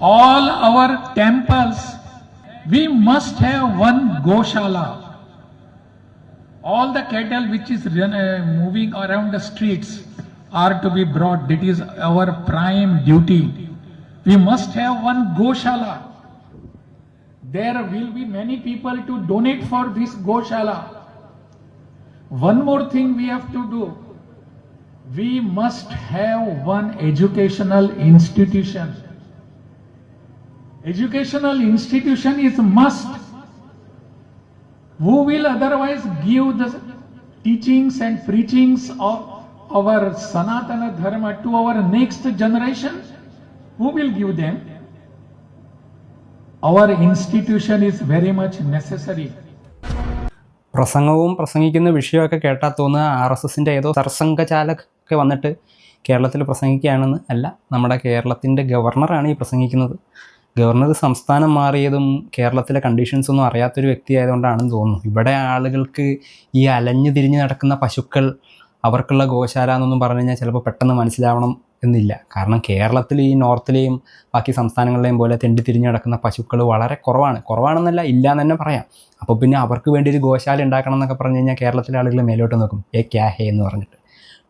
all our temples, we must have one Goshala. All the cattle which is run, uh, moving around the streets are to be brought. That is our prime duty. We must have one Goshala. There will be many people to donate for this Goshala. One more thing we have to do. We must have one educational institution. Educational institution is must. Who will otherwise give the teachings and preachings of our Sanatana Dharma to our next generation? Who will give them? Our institution is very much necessary. പ്രസംഗവും പ്രസംഗിക്കുന്ന വിഷയമൊക്കെ കേട്ടാൽ തോന്നുക R S എസിന്റെ ഏതോ സർസംഘചാലക് വന്നിട്ട് കേരളത്തിൽ പ്രസംഗിക്കുകയാണെന്ന് അല്ല നമ്മുടെ കേരളത്തിന്റെ ഗവർണറാണ് ഈ പ്രസംഗിക്കുന്നത് ഗവർണർ സംസ്ഥാനം മാറിയതും കേരളത്തിലെ കണ്ടീഷൻസ് ഒന്നും അറിയാത്തൊരു വ്യക്തി ആയതുകൊണ്ടാണെന്ന് തോന്നുന്നു. ഇവിടെ ആളുകൾക്ക് ഈ അലഞ്ഞു തിരിഞ്ഞ് നടക്കുന്ന പശുക്കൾ അവർക്കുള്ള ഗോശാല എന്നൊന്നും പറഞ്ഞു കഴിഞ്ഞാൽ ചിലപ്പോൾ പെട്ടെന്ന് മനസ്സിലാവണം എന്നില്ല. കാരണം കേരളത്തിൽ ഈ നോർത്തിലെയും ബാക്കി സംസ്ഥാനങ്ങളിലെയും പോലെ തെണ്ടി തിരിഞ്ഞ് നടക്കുന്ന പശുക്കൾ വളരെ കുറവാണ്. കുറവാണെന്നല്ല ഇല്ല എന്ന് തന്നെ പറയാം. അപ്പോൾ പിന്നെ അവർക്ക് വേണ്ടി ഒരു ഗോശാല ഉണ്ടാക്കണം എന്നൊക്കെ പറഞ്ഞു കഴിഞ്ഞാൽ കേരളത്തിലെ ആളുകൾ മേലോട്ട് നോക്കും. ഏ ക്യാ ഹേ എന്ന് പറഞ്ഞിട്ട്.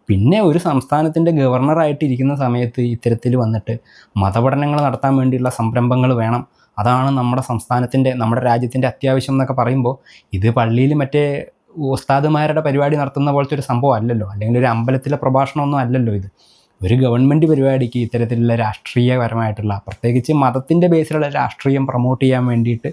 പിന്നെ ഒരു സംസ്ഥാനത്തിന്റെ ഗവർണറായിട്ടിരിക്കുന്ന സമയത്ത് ഇത്തരത്തിൽ വന്നിട്ട് മതപഠനങ്ങൾ നടത്താൻ വേണ്ടിയുള്ള സംരംഭങ്ങൾ വേണം. അതാണ് നമ്മുടെ സംസ്ഥാനത്തിന്റെ നമ്മുടെ രാജ്യത്തിന്റെ അത്യാവശ്യം എന്നൊക്കെ പറയുമ്പോൾ ഇത് പള്ളിയിൽ മറ്റേ ഉസ്താദുമാരുടെ പരിപാടി നടത്തുന്ന പോലത്തെ ഒരു സംഭവം അല്ലല്ലോ. അല്ലെങ്കിൽ ഒരു അമ്പലത്തിലെ പ്രഭാഷണമൊന്നും അല്ലല്ലോ ഇത്. ഒരു ഗവൺമെന്റ് പരിപാടിക്ക് ഇത്തരത്തിലുള്ള രാഷ്ട്രീയപരമായിട്ടുള്ള പ്രത്യേകിച്ച് മതത്തിന്റെ ബേസിലുള്ള രാഷ്ട്രീയം പ്രൊമോട്ട് ചെയ്യാൻ വേണ്ടിയിട്ട്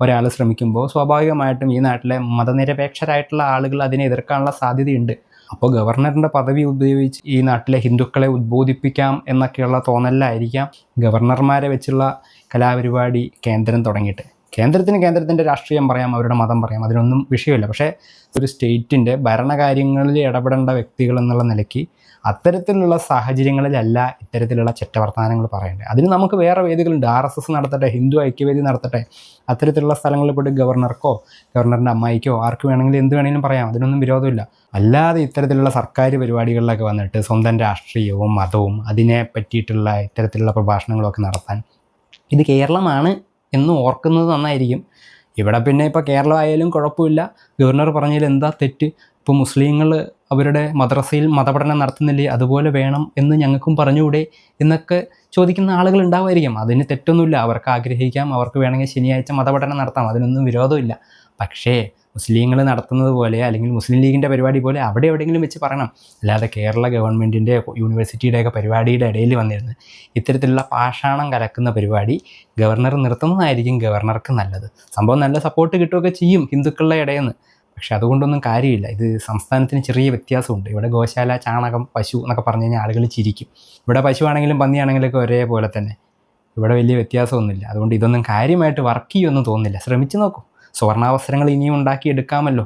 ഒരാൾ ശ്രമിക്കുമ്പോൾ സ്വാഭാവികമായിട്ടും ഈ നാട്ടിലെ മതനിരപേക്ഷരായിട്ടുള്ള ആളുകൾ അതിനെ എതിർക്കാനുള്ള സാധ്യതയുണ്ട്. അപ്പോൾ ഗവർണറിന്റെ പദവി ഉപയോഗിച്ച് ഈ നാട്ടിലെ ഹിന്ദുക്കളെ ഉദ്ബോധിപ്പിക്കാം എന്നൊക്കെയുള്ള തോന്നലിലായിരിക്കാം ഗവർണർമാരെ വെച്ചുള്ള കലാപരിപാടി കേന്ദ്രം തുടങ്ങിയിട്ട്. കേന്ദ്രത്തിന് കേന്ദ്രത്തിന്റെ രാഷ്ട്രീയം പറയാം അവരുടെ മതം പറയാം അതിനൊന്നും വിഷയമില്ല. പക്ഷേ ഒരു സ്റ്റേറ്റിന്റെ ഭരണകാര്യങ്ങളിൽ ഇടപെടേണ്ട വ്യക്തികൾ എന്നുള്ള നിലയ്ക്ക് അത്തരത്തിലുള്ള സാഹചര്യങ്ങളിലല്ല ഇത്തരത്തിലുള്ള ചെറ്റവർത്തമാനങ്ങൾ പറയേണ്ടത്. അതിന് നമുക്ക് വേറെ വേദികളുണ്ട്. ആർ എസ് എസ് നടത്തട്ടെ ഹിന്ദു ഐക്യവേദി നടത്തട്ടെ അത്തരത്തിലുള്ള സ്ഥലങ്ങളിൽ പോയിട്ട് ഗവർണർക്കോ ഗവർണറിന്റെ അമ്മായിക്കോ ആർക്ക് വേണമെങ്കിലും എന്ത് വേണമെങ്കിലും പറയാം. അതിനൊന്നും വിരോധമില്ല. അല്ലാതെ ഇത്തരത്തിലുള്ള സർക്കാർ പരിപാടികളിലൊക്കെ വന്നിട്ട് സ്വന്തം രാഷ്ട്രീയവും മതവും അതിനെ പറ്റിയിട്ടുള്ള ഇത്തരത്തിലുള്ള പ്രഭാഷണങ്ങളൊക്കെ നടത്താൻ ഇത് കേരളമാണ് എന്ന് ഓർക്കുന്നത് നന്നായിരിക്കും. ഇവിടെ പിന്നെ ഇപ്പോൾ കേരളമായാലും കുഴപ്പമില്ല. ഗവർണർ പറഞ്ഞതിൽ എന്താ തെറ്റ്? ഇപ്പോൾ മുസ്ലിങ്ങൾ അവരുടെ മദ്രസയിൽ മതപഠനം നടത്തുന്നില്ലേ? അതുപോലെ വേണം എന്ന് ഞങ്ങൾക്കും പറഞ്ഞുകൂടെ എന്നൊക്കെ ചോദിക്കുന്ന ആളുകൾ ഉണ്ടാവുമായിരിക്കും. അതിന് തെറ്റൊന്നുമില്ല. അവർക്ക് ആഗ്രഹിക്കാം. അവർക്ക് വേണമെങ്കിൽ ശനിയാഴ്ച മതപഠനം നടത്താം. അതിനൊന്നും വിരോധമില്ല. പക്ഷേ മുസ്ലിങ്ങൾ നടത്തുന്നത് പോലെ അല്ലെങ്കിൽ മുസ്ലിം ലീഗിന്റെ പരിപാടി പോലെ അവിടെ എവിടെയെങ്കിലും വെച്ച് പറയണം. അല്ലാതെ കേരള ഗവൺമെന്റിന്റെ യൂണിവേഴ്സിറ്റിയുടെയൊക്കെ പരിപാടിയുടെ ഇടയിൽ വന്നിരുന്ന് ഇത്തരത്തിലുള്ള പാഷാണം കലക്കുന്ന പരിപാടി ഗവർണർ നിർത്തുന്നതായിരിക്കും ഗവർണർക്ക് നല്ലത്. സംഭവം നല്ല സപ്പോർട്ട് കിട്ടുകയൊക്കെ ചെയ്യും ഹിന്ദുക്കളുടെ ഇടയിൽ നിന്ന് പക്ഷെ അതുകൊണ്ടൊന്നും കാര്യമില്ല. ഇത് സംസ്ഥാനത്തിന് ചെറിയ വ്യത്യാസമുണ്ട്. ഇവിടെ ഗോശാല ചാണകം പശു എന്നൊക്കെ പറഞ്ഞു കഴിഞ്ഞാൽ ആളുകൾ ചിരിക്കും. ഇവിടെ പശു ആണെങ്കിലും പന്നിയാണെങ്കിലൊക്കെ ഒരേപോലെ തന്നെ. ഇവിടെ വലിയ വ്യത്യാസമൊന്നുമില്ല. അതുകൊണ്ട് ഇതൊന്നും കാര്യമായിട്ട് വർക്ക് ചെയ്യുമെന്ന് തോന്നുന്നില്ല. ശ്രമിച്ചു നോക്കൂ. സുവർണാവസരങ്ങൾ ഇനിയും ഉണ്ടാക്കിയെടുക്കാമല്ലോ.